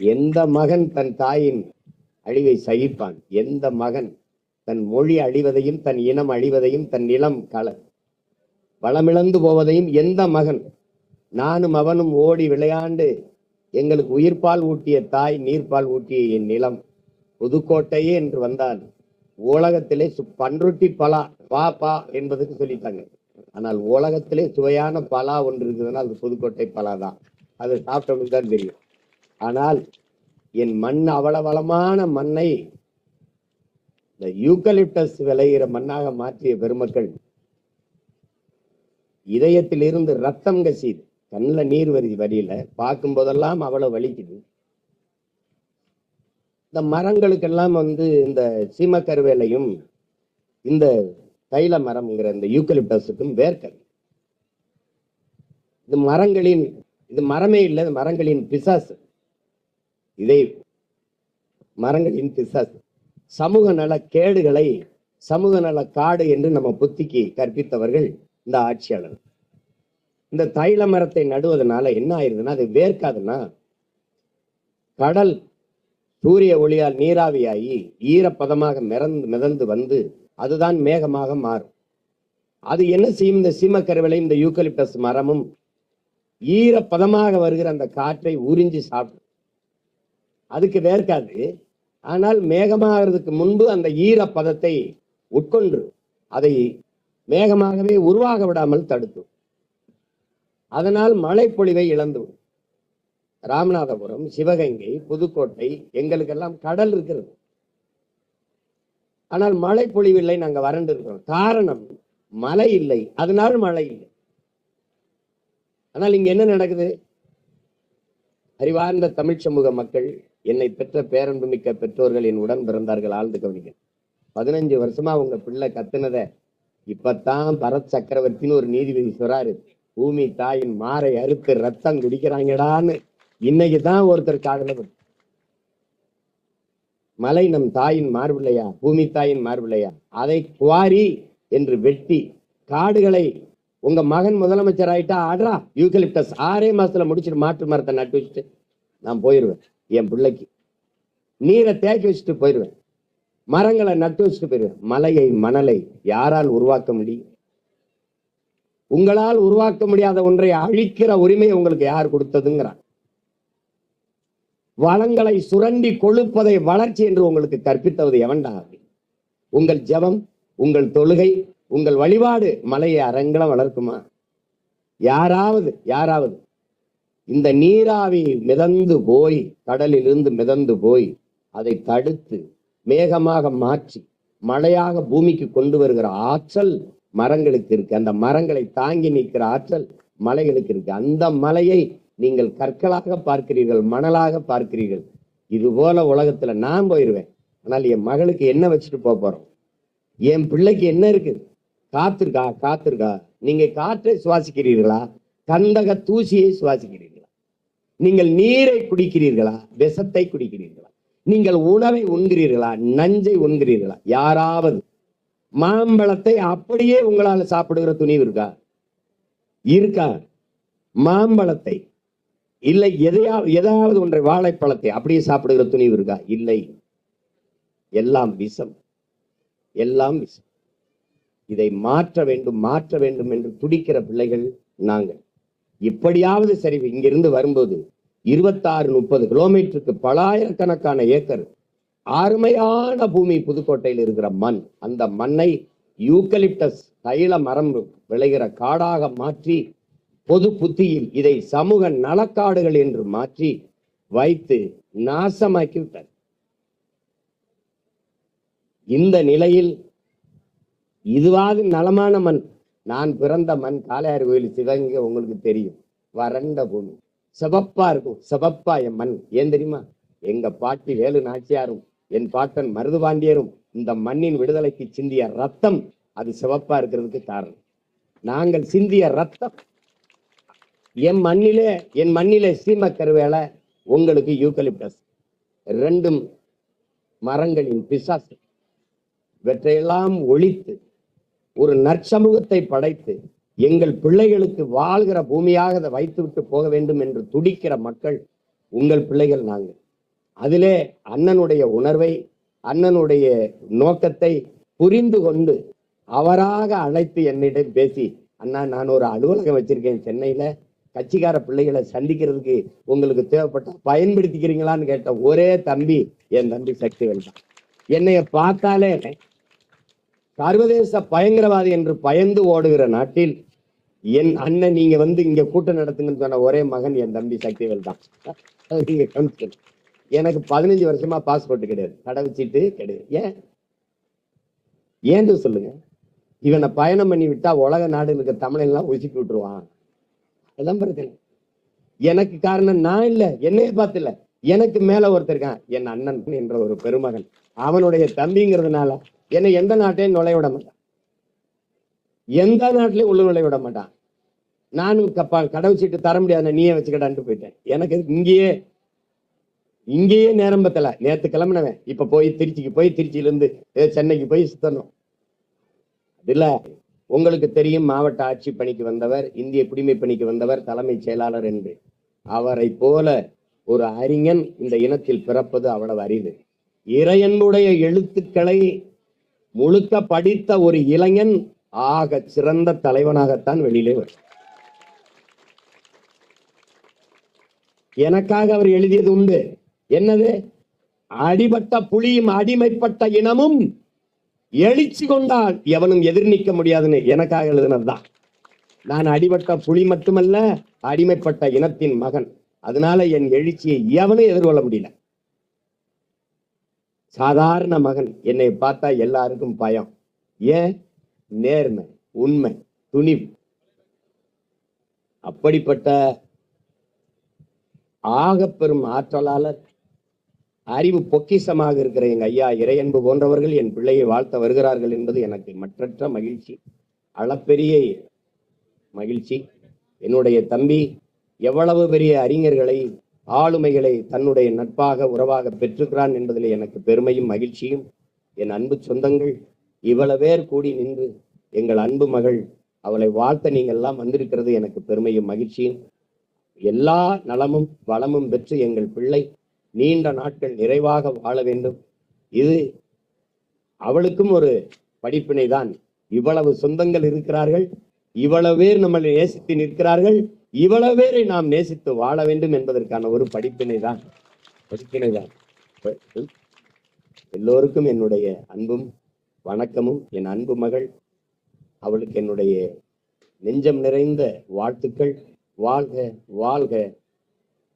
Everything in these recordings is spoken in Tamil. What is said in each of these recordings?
எந்த மகன் தன் தாயின் அழிவை சகிப்பான்? எந்த மகன் தன் மொழி அழிவதையும் தன் இனம் அழிவதையும் தன் நிலம் கல வளமிழந்து போவதையும் எந்த மகன்? நானும் அவனும் ஓடி விளையாண்டு எங்களுக்கு உயிர்ப்பால் ஊட்டிய தாய் நீர்ப்பால் ஊட்டிய என் நிலம். புதுக்கோட்டையே என்று வந்தால் உலகத்திலே சு- பன்ருட்டி பலா பா பா என்பதுக்கு சொல்லிட்டாங்க. ஆனால் உலகத்திலே சுவையான பலா ஒன்று இருக்குதுன்னா அது புதுக்கோட்டை பலா தான் அது சாப்பிட்டவங்களுக்கு தான் தெரியும். ஆனால் என் மண் அவ்வளவு மண்ணை இந்த யூக்கலிப்டஸ் விளைகிற மண்ணாக மாற்றிய பெருமக்கள் இதயத்திலிருந்து ரத்தம் கசியுது கண்ணில் நீர் வருது வரியில பார்க்கும் போதெல்லாம் அவ்வளவு வலிக்குது. இந்த மரங்களுக்கெல்லாம் வந்து இந்த சீமக்கருவேலையும் இந்த தைல மரம்ங்கிற இந்த யூக்கலிப்டஸுக்கும் வேர்க்கல். இது மரங்களின் இது மரமே இல்லை மரங்களின் பிசாசு. இதை மரங்களின் பிசாசு சமூக நல கேடுகளை சமூக நல காடு என்று நம்ம புத்திக்கு கற்பித்தவர்கள் இந்த ஆட்சியாளர் இந்த தைல மரத்தை நடுவதனால என்ன ஆயிருதுன்னா அது வேர்க்காதுன்னா கடல் சூரிய ஒளியால் நீராவியாகி ஈரப்பதமாக மிதந்து மிதந்து வந்து அதுதான் மேகமாக மாறும். அது என்ன செய்யும்? இந்த சீமக்கருவிலை இந்த யூக்கலிப்டஸ் மரமும் ஈரப்பதமாக வருகிற அந்த காற்றை உறிஞ்சி சாப்பிடும். அதுக்கு வேர்க்காது. ஆனால் மேகமாகிறதுக்கு முன்பு அந்த ஈரப்பதத்தை உட்கொண்டு அதை மேகமாகவே உருவாக விடாமல் தடுக்கும் அதனால் மழைப்பொழிவை இழந்துவிடும் ராமநாதபுரம் சிவகங்கை புதுக்கோட்டை எங்களுக்கெல்லாம் கடல் இருக்கிறது. ஆனால் மழை பொழிவில்லை நாங்க வறண்டு இருக்கிறோம். காரணம் மழை இல்லை. அதனால் மழை இல்லை. ஆனால் இங்க என்ன நடக்குது? அறிவார்ந்த தமிழ் சமூக மக்கள் என்னை பெற்ற பேரன்புமிக்க பெற்றோர்கள் என் உடன் பிறந்தார்கள். ஆழ்ந்து கவனிங்க பதினஞ்சு வருஷமா உங்க பிள்ளை கத்துனத இப்பத்தான் பரத் சக்கரவர்த்தின்னு ஒரு நீதிபதி சொல்றாரு. பூமி தாயின் மாரை அறுத்து ரத்தம் குடிக்கிறாங்கடான்னு. இன்னைக்கு தான் ஒருத்தர் காதல மலை நம் தாயின் மார்பிள்ளையா? பூமி தாயின் மார்பிள்ளையா? அதை குவாரி என்று வெட்டி காடுகளை உங்க மகன் முதலமைச்சர் ஆயிட்டா ஆடுறா? யூகலிப்டஸ் ஆறே மாசத்துல முடிச்சுட்டு மாற்று மரத்தை நட்டு வச்சுட்டு நான் போயிருவேன். என் பிள்ளைக்கு. நீரை தேக்கி வச்சுட்டு போயிடுவேன் மரங்களை நட்டு வச்சுட்டு போயிடுவேன் மலையை மணலை யாரால் உருவாக்க முடியும்? உங்களால் உருவாக்க முடியாத ஒன்றை அழிக்கிற உரிமை உங்களுக்கு யார் கொடுத்ததுங்கிறான். வளங்களை சுரண்டி கொழுப்பதை வளர்ச்சி என்று உங்களுக்கு கற்பித்தவது எவன்டா? உங்கள் ஜெபம் உங்கள் தொழுகை உங்கள் வழிபாடு மலையை அரங்கலம் வளர்க்குமா? யாராவது யாராவது இந்த நீராவி மிதந்து போய் கடலிலிருந்து மிதந்து போய் அதை தடுத்து மேகமாக மாற்றி மழையாக பூமிக்கு கொண்டு வருகிற ஆற்றல் மரங்களுக்கு இருக்கு. அந்த மரங்களை தாங்கி நிற்கிற ஆற்றல் மலைகளுக்கு இருக்கு. அந்த மலையை நீங்கள் கற்களாக பார்க்கிறீர்கள் மணலாக பார்க்கிறீர்கள். இது போல உலகத்துல நான் போயிருவேன். ஆனால் என் மகளுக்கு என்ன வச்சுட்டு போக போறோம்? என் பிள்ளைக்கு என்ன இருக்குது காத்திருக்கா காத்திருக்கா? நீங்க காற்றை சுவாசிக்கிறீர்களா? கந்தக தூசியை சுவாசிக்கிறீர்களா? நீங்கள் நீரை குடிக்கிறீர்களா? விஷத்தை குடிக்கிறீர்களா? நீங்கள் உணவை உண்கிறீர்களா? நஞ்சை உண்கிறீர்களா? யாராவது மாம்பழத்தை அப்படியே உங்களால சாப்பிடுகிற துணிவு இருக்கா? இருக்கா. மாம்பழத்தை இல்லை எதையாவது ஏதாவது ஒன்றை வாழைப்பழத்தை அப்படியே சாப்பிடுகிற துணிவு இருக்கா? இல்லை. எல்லாம் விஷம். எல்லாம் விஷம். இதை மாற்ற வேண்டும் மாற்ற வேண்டும் என்று துடிக்கிற பிள்ளைகள் நாங்கள். இப்படியாவது சரி இங்கிருந்து வரும்போது இருபத்தாறு முப்பது கிலோமீட்டருக்கு பலாயிரக்கணக்கான ஏக்கர் அருமையான பூமி புதுக்கோட்டையில் இருக்கிற மண் அந்த மண்ணை யூக்கலிப்டஸ் தைல மரம் விளைகிற காடாக மாற்றி பொது புத்தியில் இதை சமூக நலக்காடுகள் என்று மாற்றி வைத்து நாசமாக்கி விட்டார் இந்த நிலையில் இதுவாது நலமான மண். நான் பிறந்த மண் காளையார் கோயில் சிவகங்கை உங்களுக்கு தெரியும். வறண்ட பூமி. சிவப்பா இருக்கும். சிவப்பா என் மண். ஏன் தெரியுமா? எங்க பாட்டி வேலு நாச்சியாரும் என் பாட்டன் மருது பாண்டியரும் இந்த மண்ணின் விடுதலைக்கு சிந்திய ரத்தம் அது சிவப்பா இருக்கிறதுக்கு காரணம். நாங்கள் சிந்திய ரத்தம். என் மண்ணிலே என் மண்ணிலே சீம கருவேலை உங்களுக்கு யூக்கலிப்டஸ் ரெண்டும் மரங்களின் பிசாசு. இவற்றையெல்லாம் ஒழித்து ஒரு நற்சமூகத்தை படைத்து எங்கள் பிள்ளைகளுக்கு வாழ்கிற பூமியாக அதை வைத்துவிட்டு போக வேண்டும் என்று துடிக்கிற மக்கள் உங்கள் பிள்ளைகள் நாங்கள். அதிலே அண்ணனுடைய உணர்வை அண்ணனுடைய நோக்கத்தை புரிந்து கொண்டு அவராக அழைத்து என்னிடம் பேசி அண்ணா நான் ஒரு அலுவலகம் வச்சிருக்கேன் சென்னையில. கட்சிக்கார பிள்ளைகளை சந்திக்கிறதுக்கு உங்களுக்கு தேவைப்பட்டா பயன்படுத்திக்கிறீங்களான்னு கேட்ட ஒரே தம்பி என் தம்பி சக்திவேல் தான். என்னைய பார்த்தாலே சர்வதேச பயங்கரவாதி என்று பயந்து ஓடுகிற நாட்டில் என் அண்ணன் நீங்க வந்து இங்க கூட்டம் நடத்துங்கன்னு சொன்ன ஒரே மகன் என் தம்பி சக்திவேல் தான். நீங்க எனக்கு பதினஞ்சு வருஷமா பாஸ்போர்ட் கிடையாது. கடவுச்சீட்டு கிடையாது. ஏன்? ஏன்னு சொல்லுங்க? இவனை பயணம் பண்ணி விட்டா உலக நாடுகளுக்கு இருக்க தமிழெல்லாம் உசுக்கி விட்டுருவான். அதான் பிரச்சனை. எனக்கு காரணம் நான் இல்லை. என்னைய பார்த்துல. எனக்கு மேல ஒருத்தர் இருக்கான். என் அண்ணன் என்ற ஒரு பெருமகன். அவனுடைய தம்பிங்கிறதுனால என்னை எந்த நாட்டையும் நுழைய விட மாட்டான். எந்த நாட்டிலையும் உள்ள நுழைய விட மாட்டான். நானும் கப்பா கடவுச்சீட்டு தர முடியாது நீயே வச்சுக்கடான்ட்டு போயிட்டேன். எனக்கு இங்கேயே இங்கேயே நேரம் பத்தல. நேத்து கிளம்பினவன். இப்ப போய் திருச்சிக்கு போய் திருச்சியில இருந்து சென்னைக்கு போய் சுத்தணும். அதில் உங்களுக்கு தெரியும் மாவட்ட ஆட்சி பணிக்கு வந்தவர் இந்திய குடிமை பணிக்கு வந்தவர் தலைமைச் செயலாளர் என்று. அவரை போல ஒரு அறிஞன் இந்த இனத்தில் பிறப்பது அவ்வளவு அரிது. இறையன்புடைய எழுத்துக்களை முழுக்க படித்த ஒரு இளைஞன் ஆக சிறந்த தலைவனாகத்தான் வெளியிலே வரும் எனக்காக அவர் எழுதியது உண்டு. என்னது? அடிபட்ட புலியும் அடிமைப்பட்ட இனமும் எழுச்சி கொண்டால் எவனும் எதிர் நிற்க முடியாதுன்னு எனக்காக எழுதினதுதான். நான் அடிபட்ட புலி மட்டுமல்ல அடிமைப்பட்ட இனத்தின் மகன். அதனால என் எழுச்சியை எவனும் எதிர்கொள்ள முடியல. சாதாரண மகன் என்னை பார்த்தா எல்லாருக்கும் பயம். ஏன்? நேர்மை உண்மை துணிவு. அப்படிப்பட்ட ஆகப்பெரும் ஆற்றலாளர் அறிவு பொக்கிஷமாக இருக்கிற எங்க ஐயா இறையன்பு போன்றவர்கள் என் பிள்ளையை வாழ்த்த வருகிறார்கள் என்பது எனக்கு மற்றற்ற மகிழ்ச்சி அளப்பெரிய மகிழ்ச்சி. என்னுடைய தம்பி எவ்வளவு பெரிய அறிஞர்களை ஆளுமைகளை தன்னுடைய நட்பாக உறவாக பெற்றுக்கிறான் என்பதில் எனக்கு பெருமையும் மகிழ்ச்சியும். என் அன்பு சொந்தங்கள் இவ்வளவு பேர் கூடி நின்று எங்கள் அன்பு மகள் அவளை வாழ்த்த நீங்கள் எல்லாம் வந்திருக்கிறது எனக்கு பெருமையும் மகிழ்ச்சியும். எல்லா நலமும் வளமும் பெற்று எங்கள் பிள்ளை நீண்ட நாட்கள் நிறைவாக வாழ வேண்டும். இது அவளுக்கும் ஒரு படிப்பினை தான் இவ்வளவு சொந்தங்கள் இருக்கிறார்கள் இவ்வளவு பேர் நம்மளை நேசித்து நிற்கிறார்கள். இவ்வளவு பேரை நாம் நேசித்து வாழ வேண்டும் என்பதற்கான ஒரு படிப்பினை தான் படிப்பினை தான் எல்லோருக்கும் என்னுடைய அன்பும் வணக்கமும். என் அன்பு மகள் அவளுக்கு என்னுடைய நெஞ்சம் நிறைந்த வாழ்த்துக்கள். வாழ்க வாழ்க.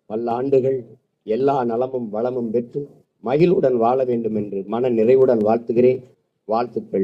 பல்லாண்டுகள் எல்லா நலமும் வளமும் பெற்று மகிழ்வுடன் வாழ வேண்டும் என்று மன நிறைவுடன் வாழ்த்துகிறேன். வாழ்த்துக்கள்.